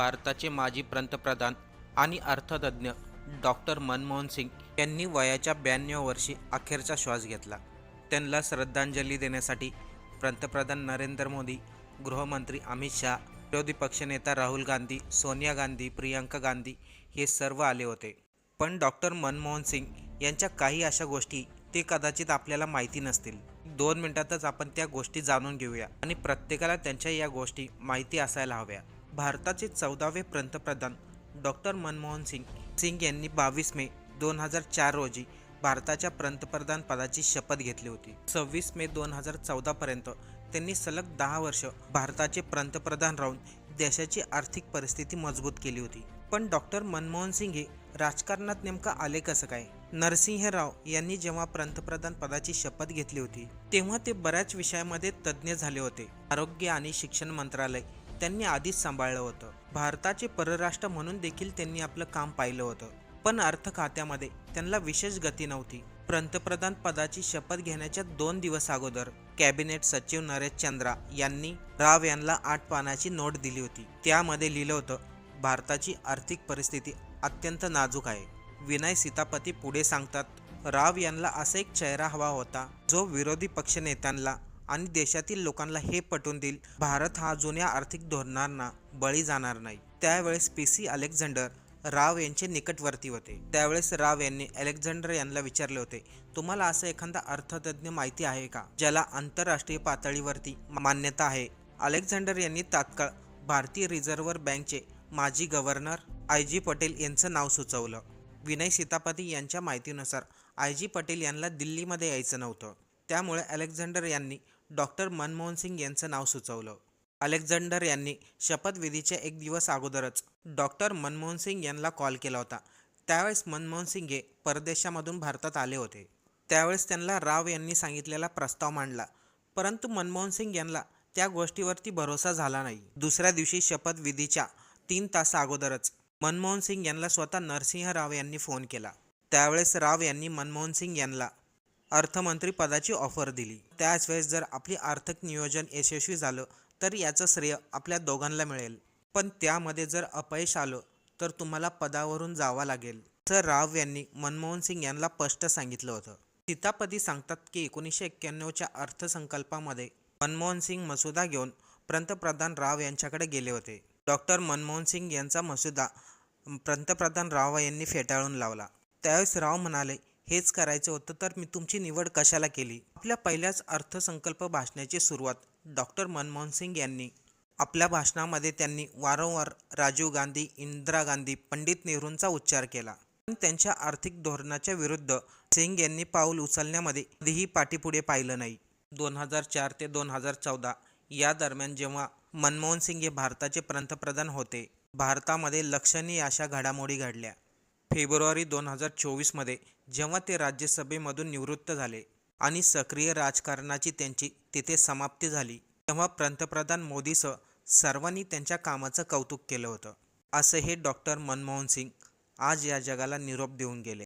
भारताचे माजी पंतप्रधान आणि अर्थतज्ज्ञ डॉक्टर मनमोहन सिंग यांनी वयाच्या ब्याण्णव वर्षी अखेरचा श्वास घेतला. त्यांना श्रद्धांजली देण्यासाठी पंतप्रधान नरेंद्र मोदी गृहमंत्री अमित शहा विरोधी पक्षनेता राहुल गांधी सोनिया गांधी प्रियंका गांधी हे सर्व आले होते. पण डॉक्टर मनमोहन सिंग यांच्या काही अशा गोष्टी ते कदाचित आपल्याला माहिती नसतील. दोन मिनिटातच आपण त्या गोष्टी जाणून घेऊया आणि प्रत्येकाला त्यांच्या या गोष्टी माहिती असायला हव्या. भारताचे चौदावे पंतप्रधान डॉक्टर मनमोहन सिंग. सिंग यांनी बावीस मे दोन हजार चार रोजी भारताच्या पंतप्रधान पदाची शपथ घेतली होती. सव्वीस मे दोन हजार चौदापर्यंत त्यांनी सलग दहा वर्ष भारताचे पंतप्रधान राहून देशाची आर्थिक परिस्थिती मजबूत केली होती. पण डॉक्टर मनमोहन सिंग हे राजकारणात नेमकं आले कसं काय? नरसिंह राव यांनी जेव्हा पंतप्रधान पदाची शपथ घेतली होती तेव्हा ते बऱ्याच विषयामध्ये तज्ज्ञ झाले होते. आरोग्य आणि शिक्षण मंत्रालय त्यांनी आधीच सांभाळलं होतं. भारताचे परराष्ट्र म्हणून देखील त्यांनी आपलं काम पाहिलं होतं. पण अर्थ खात्यामध्ये त्यांना विशेष गती नव्हती. पंतप्रधान पदाची शपथ घेण्याच्या दोन दिवस अगोदर कॅबिनेट सचिव नरेश चंद्रा यांनी राव यांना आठ पानाची नोट दिली होती. त्यामध्ये लिहिलं होतं भारताची आर्थिक परिस्थिती अत्यंत नाजूक आहे. विनय सीतापती पुढे सांगतात राव यांना असा एक चेहरा हवा होता जो विरोधी पक्षनेत्यांना आणि देशातील लोकांना हे पटवून देईल भारत हा जुन्या आर्थिक धोरणांना बळी जाणार नाही. त्यावेळेस पी सी अलेक्झांडर राव यांचे निकटवर्ती होते. त्यावेळेस राव यांनी अलेक्झांडर यांना विचारले होते तुम्हाला असं एखादा अर्थतज्ञ माहिती आहे का ज्याला आंतरराष्ट्रीय पातळीवरती मान्यता आहे? अलेक्झांडर यांनी तात्काळ भारतीय रिझर्व्ह बँकचे माजी गव्हर्नर आय जी पटेल यांचं नाव सुचवलं. विनय सीतापती यांच्या माहितीनुसार आय जी पटेल यांना दिल्लीमध्ये यायचं नव्हतं. त्यामुळे अलेक्झांडर यांनी डॉक्टर मनमोहन सिंग यांचं नाव सुचवलं. अलेक्झांडर यांनी शपथविधीच्या एक दिवस अगोदरच डॉक्टर मनमोहन सिंग यांना कॉल केला होता. त्यावेळेस मनमोहन सिंग हे परदेशामधून भारतात आले होते. त्यावेळेस त्यांना राव यांनी सांगितलेला प्रस्ताव मांडला. परंतु मनमोहन सिंग यांना त्या गोष्टीवरती भरोसा झाला नाही. दुसऱ्या दिवशी शपथविधीच्या तीन तासा अगोदरच मनमोहन सिंग यांना स्वतः नरसिंह राव यांनी फोन केला. त्यावेळेस राव यांनी मनमोहन सिंग यांना अर्थमंत्रीपदाची ऑफर दिली. त्याच वेळेस जर आपली आर्थिक नियोजन यशस्वी झालं तर याचं श्रेय आपल्या दोघांना मिळेल. पण त्यामध्ये जर अपयश आलं तर तुम्हाला पदावरून जावं लागेल. तर राव यांनी मनमोहन सिंग यांना स्पष्ट सांगितलं होतं. सीतापती सांगतात की एकोणीसशे एक्क्याण्णवच्या अर्थसंकल्पामध्ये मनमोहन सिंग मसुदा घेऊन पंतप्रधान राव यांच्याकडे गेले होते. डॉक्टर मनमोहन सिंग यांचा मसुदा पंतप्रधान राव यांनी फेटाळून लावला. त्यावेळेस राव म्हणाले हेच करायचं होतं तर मी तुमची निवड कशाला केली? आपल्या पहिल्याच अर्थसंकल्प भाषणाची सुरुवात डॉक्टर मनमोहन सिंग यांनी. आपल्या भाषणामध्ये त्यांनी वारंवार राजीव गांधी इंदिरा गांधी पंडित नेहरूंचा उच्चार केला. पण त्यांच्या आर्थिक धोरणाच्या विरुद्ध सिंग यांनी पाऊल उचलण्यामध्ये कधीही पाठीपुढे पाहिलं नाही. दोन हजार चार ते दोन हजार चौदा या दरम्यान जेव्हा मनमोहन सिंग हे भारताचे पंतप्रधान होते भारतामध्ये लक्षणीय अशा घडामोडी घडल्या. फेब्रुवारी दोन हजार चोवीसमध्ये जेव्हा ते राज्यसभेमधून निवृत्त झाले आणि सक्रिय राजकारणाची त्यांची तिथे समाप्ती झाली तेव्हा पंतप्रधान मोदीसह सर्वांनी त्यांच्या कामाचं कौतुक केलं होतं. असं हे डॉक्टर मनमोहन सिंग आज या जगाला निरोप देऊन गेले.